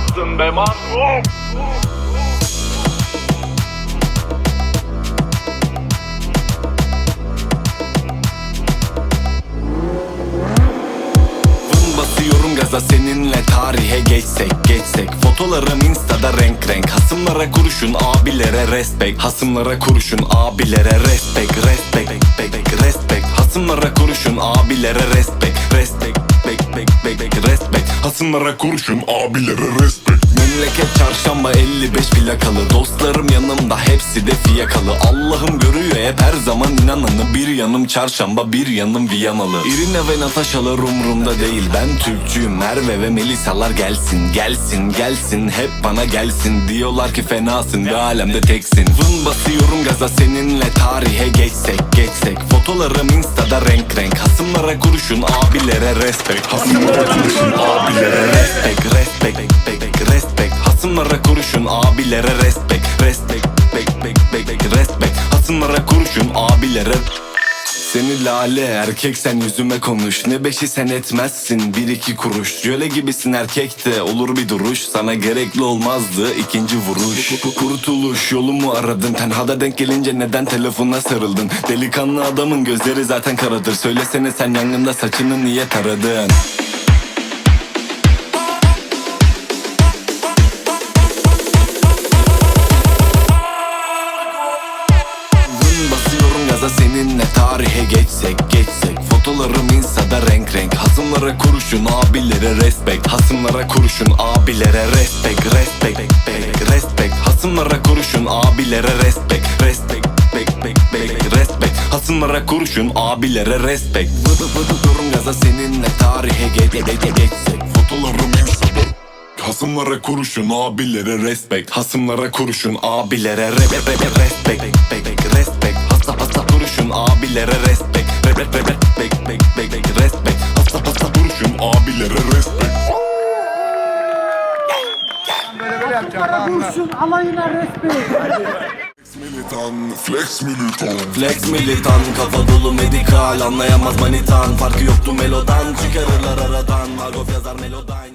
adamsın be Vın basıyorum gaza seninle tarihe geçsek geçsek. Fotolarım instada renk renk. Hasımlara kurşun abilere respect. Hasımlara kurşun abilere respect. Respect respect respect. Hasımlara kurşun abilere respect. Respect bek bek bek respect. Hasımlara kurşun abilere respect. Memleket çarşamba 55 plakalı. Dostlarım yanımda hepsi de fiyakalı. Allah'ım görüyor hep her zaman inananı. Bir yanım çarşamba bir yanım Viyanalı. İrine ve Natasha'lar umurumda değil. Ben Türkçüyüm Merve ve Melisalar gelsin. Gelsin gelsin hep bana gelsin. Diyorlar ki fenasın ve alemde teksin. Vın basıyorum gaza seninle tarihe geçsek geçsek. Fotolarım instada renk renk Hasımlara kurşun abilere respect. Hasımlara kurşun abilere respect. Respect respect respect. Hasımlara kurşun abilere respect. Respect bek respect. Hasımlara kurşun abilere seni lale erkek sen yüzüme konuş. Ne beşi sen etmezsin bir iki kuruş. Jöle gibisin erkek de olur bir duruş. Sana gerekli olmazdı ikinci vuruş. Kurtuluş yolumu aradın. Tenhada denk gelince neden telefona sarıldın? Delikanlı adamın gözleri zaten karadır. Söylesene sen yangında saçını niye taradın basıyorum gaza seninle tarihe geçsek geçsek. Fotolarım insada renk renk. Hasımlara kurşun abilere respect. Hasımlara kurşun abilere respect Respect respect, respect. Hasımlara kurşun abilere respect Respect bek bek respect. Hasımlara kurşun abilere respect. Vıdı vıdı durum gaza seninle tarihe geç, geç, geç, geçsek. Fotolarım insada Hasımlara kurşun abilere respect. Hasımlara kurşun abilere re re re re- respect abilere respect. Re re re re- bek bek bek bek respect. Hasta hasta kurşun abilere respect. Kurşun alayına respekt. Militan, flex militan. Flex militan kafa dolu medikal. Anlayamaz manitan. Farkı yoktu melodan. Çıkarırlar aradan. Margof yazar melodan